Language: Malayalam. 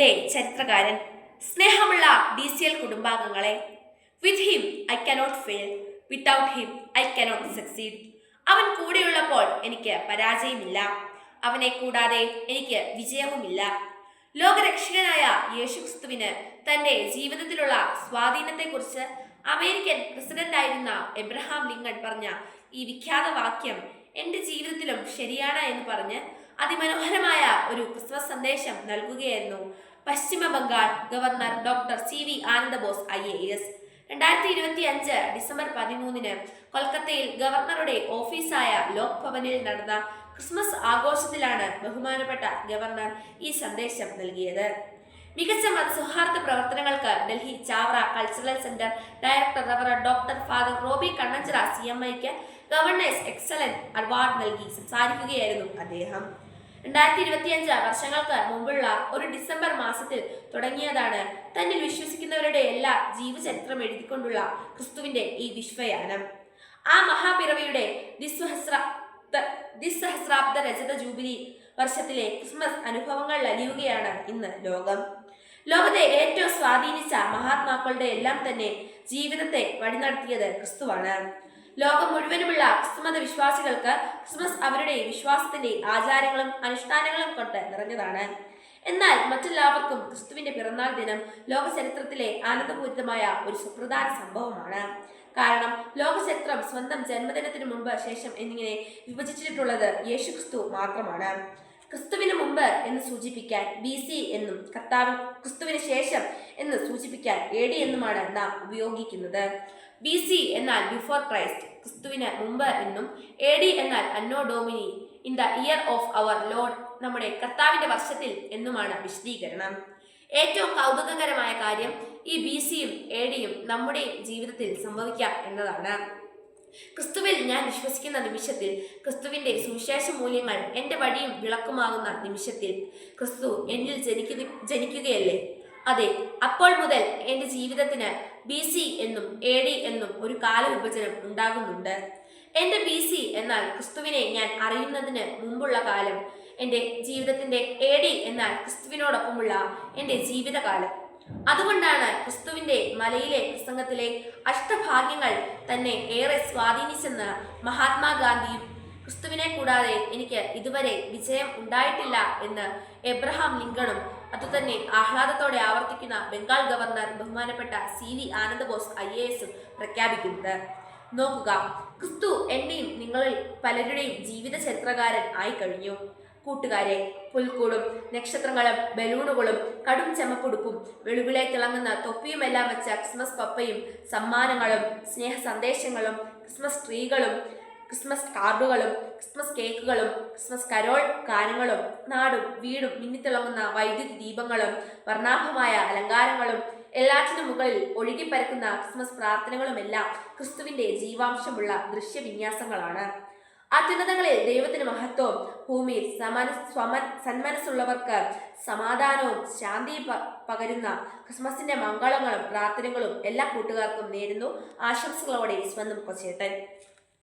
എന്റെ ചരിത്രകാരൻ സ്നേഹമുള്ള ഡി സി എൽ കുടുംബാംഗങ്ങളെ with him I cannot fail without him I cannot succeed അവൻ കൂടെയുള്ളപ്പോൾ എനിക്ക് പരാജയമില്ല. അവനെ കൂടാതെ എനിക്ക് വിജയവുമില്ല. ലോകരക്ഷകനായ യേശുക്രിസ്തുവിന് തന്റെ ജീവിതത്തിലുള്ള സ്വാധീനത്തെക്കുറിച്ച് അമേരിക്കൻ പ്രസിഡന്റ് ആയിരുന്ന എബ്രഹാം ലിങ്കൺ പറഞ്ഞ ഈ വിഖ്യാത വാക്യം എന്റെ ജീവിതത്തിലും ശരിയാണ് എന്ന് പറഞ്ഞ് അതിമനോഹരമായ ഒരു ക്രിസ്മസ് സന്ദേശം നൽകുകയായിരുന്നു. പശ്ചിമ Bengal governor doctor C V Ananda Bose I A S. രണ്ടായിരത്തി ഇരുപത്തി അഞ്ച് ഡിസംബർ പതിമൂന്നിന് കൊൽക്കത്തയിൽ ഗവർണറുടെ ഓഫീസായ ലോക് ഭവനിൽ നടന്ന ക്രിസ്മസ് ആഘോഷത്തിലാണ് ബഹുമാനപ്പെട്ട ഗവർണർ ഈ സന്ദേശം നൽകിയത്. മികച്ച മതസൗഹാർദ്ദ പ്രവർത്തനങ്ങൾക്ക് Delhi Chavara cultural centre director റവറ doctor father Roby Kannanchira C M ഐക്ക് ഗവർണേഴ്സ് എക്സലന്റ് അവാർഡ് നൽകി സംസാരിക്കുകയായിരുന്നു അദ്ദേഹം. രണ്ടായിരത്തി ഇരുപത്തിയഞ്ച് വർഷങ്ങൾക്ക് മുമ്പുള്ള ഒരു ഡിസംബർ മാസത്തിൽ തുടങ്ങിയതാണ് തന്നിൽ വിശ്വസിക്കുന്നവരുടെ എല്ലാ ജീവചരിത്രം എഴുതിക്കൊണ്ടുള്ള ക്രിസ്തുവിന്റെ ഈ വിശ്വയാനം. ആ മഹാപിറവിയുടെ ദിസ്വഹസ്രാബ്ദ ദിസ്സഹസ്രാബ്ദ രജത ജൂബിലി വർഷത്തിലെ ക്രിസ്മസ് അനുഭവങ്ങൾ അലിയുകയാണ് ഇന്ന് ലോകം. ലോകത്തെ ഏറ്റവും സ്വാധീനിച്ച മഹാത്മാക്കളുടെ എല്ലാം തന്നെ ജീവിതത്തെ വഴിനടത്തിയത് ക്രിസ്തുവാണ്. ലോകം മുഴുവനുമുള്ള ക്രിസ്തുമത വിശ്വാസികൾക്ക് ക്രിസ്മസ് അവരുടെ വിശ്വാസത്തിന്റെ ആചാരങ്ങളും അനുഷ്ഠാനങ്ങളും കൊണ്ട് നിറഞ്ഞതാണ്. എന്നാൽ മറ്റെല്ലാവർക്കും ക്രിസ്തുവിന്റെ പിറന്നാൾ ദിനം ലോക ചരിത്രത്തിലെ ആനന്ദപൂരിതമായ ഒരു സുപ്രധാന സംഭവമാണ്. കാരണം ലോകചരിത്രം സ്വന്തം ജന്മദിനത്തിന് മുമ്പ് ശേഷം എന്നിങ്ങനെ വിഭജിച്ചിട്ടുള്ളത് യേശു ക്രിസ്തു മാത്രമാണ്. ക്രിസ്തുവിന് മുമ്പ് എന്ന് സൂചിപ്പിക്കാൻ ബി സി എന്നും കർത്താവ് ക്രിസ്തുവിന് ശേഷം എന്ന് സൂചിപ്പിക്കാൻ എ ഡി എന്നുമാണ് നാം ഉപയോഗിക്കുന്നത്. ബി സി എന്നാൽ ബിഫോർ ക്രൈസ്റ്റ് ക്രിസ്തുവിന് മുമ്പ് എന്നും എ ഡി എന്നാൽ anno domini in the year of our lord നമ്മുടെ കർത്താവിന്റെ വർഷത്തിൽ എന്നുമാണ് വിശദീകരണം. ഏറ്റവും കൗതുകകരമായ കാര്യം ഈ ബി സിയും എ ഡിയും നമ്മുടെ ജീവിതത്തിൽ സംഭവിക്കാം എന്നതാണ്. ക്രിസ്തുവിൽ ഞാൻ വിശ്വസിക്കുന്ന നിമിഷത്തിൽ ക്രിസ്തുവിന്റെ സുവിശേഷ മൂല്യങ്ങൾ എന്റെ വഴിയും വിളക്കുമാകുന്ന നിമിഷത്തിൽ ക്രിസ്തു എന്നിൽ ജനിക്ക ജനിക്കുകയല്ലേ? അതെ അപ്പോൾ മുതൽ എന്റെ ജീവിതത്തിന് ബി സി എന്നും എ ഡി എന്നും ഒരു കാലവിഭജനം ഉണ്ടാകുന്നുണ്ട്. എന്റെ ബി സി എന്നാൽ ക്രിസ്തുവിനെ ഞാൻ അറിയുന്നതിന് മുമ്പുള്ള കാലം എന്റെ ജീവിതത്തിന്റെ എ ഡി എന്നാൽ ക്രിസ്തുവിനോടൊപ്പമുള്ള എന്റെ ജീവിതകാലം. അതുകൊണ്ടാണ് ക്രിസ്തുവിന്റെ മലയിലെ പ്രസംഗത്തിലെ അഷ്ടഭാഗ്യങ്ങൾ തന്നെ ഏറെ സ്വാധീനിച്ചെന്ന് മഹാത്മാഗാന്ധിയും ക്രിസ്തുവിനെ കൂടാതെ എനിക്ക് ഇതുവരെ വിജയം ഉണ്ടായിട്ടില്ല എന്ന് എബ്രഹാം ലിങ്കണും അതുതന്നെ ആഹ്ലാദത്തോടെ ആവർത്തിക്കുന്ന ബംഗാൾ ഗവർണർ ബഹുമാനപ്പെട്ട C V Ananda Bose I A എസും പ്രഖ്യാപിക്കുന്നത് നോക്കുക ക്രിസ്തു എന്നെയും നിങ്ങളിൽ പലരുടെയും ജീവിത ചരിത്രകാരൻ ആയി കഴിഞ്ഞു കൂട്ടുകാരെ പുൽക്കൂടും നക്ഷത്രങ്ങളും ബലൂണുകളും കടും ചെമക്കുടുപ്പും വെളുവിളെ തിളങ്ങുന്ന തൊപ്പിയുമെല്ലാം വെച്ച ക്രിസ്മസ് പപ്പയും സമ്മാനങ്ങളും സ്നേഹ സന്ദേശങ്ങളും ക്രിസ്മസ് ട്രീകളും ക്രിസ്മസ് കാർഡുകളും ക്രിസ്മസ് കേക്കുകളും ക്രിസ്മസ് കരോൾ ഗാനങ്ങളും നാടും വീടും മിന്നിത്തിളങ്ങുന്ന വൈദ്യുതി ദീപങ്ങളും വർണാഭമായ അലങ്കാരങ്ങളും എല്ലാറ്റിനും മുകളിൽ ഒഴുകിപ്പരക്കുന്ന ക്രിസ്മസ് പ്രാർത്ഥനകളുമെല്ലാം ക്രിസ്തുവിന്റെ ജീവാംശമുള്ള ദൃശ്യവിന്യാസങ്ങളാണ്. അത്യുന്നതങ്ങളിൽ ദൈവത്തിന് മഹത്വം ഭൂമിയിൽ സമാന സ്വമ സന്മനസ്സുള്ളവർക്ക് സമാധാനവും ശാന്തിയും പകരുന്ന ക്രിസ്മസിന്റെ മംഗളങ്ങളും പ്രാർത്ഥനകളും എല്ലാ കൂട്ടുകാർക്കും നേരുന്നു. ആശംസകളോടെ സ്വന്തം കൊച്ചേട്ടൻ.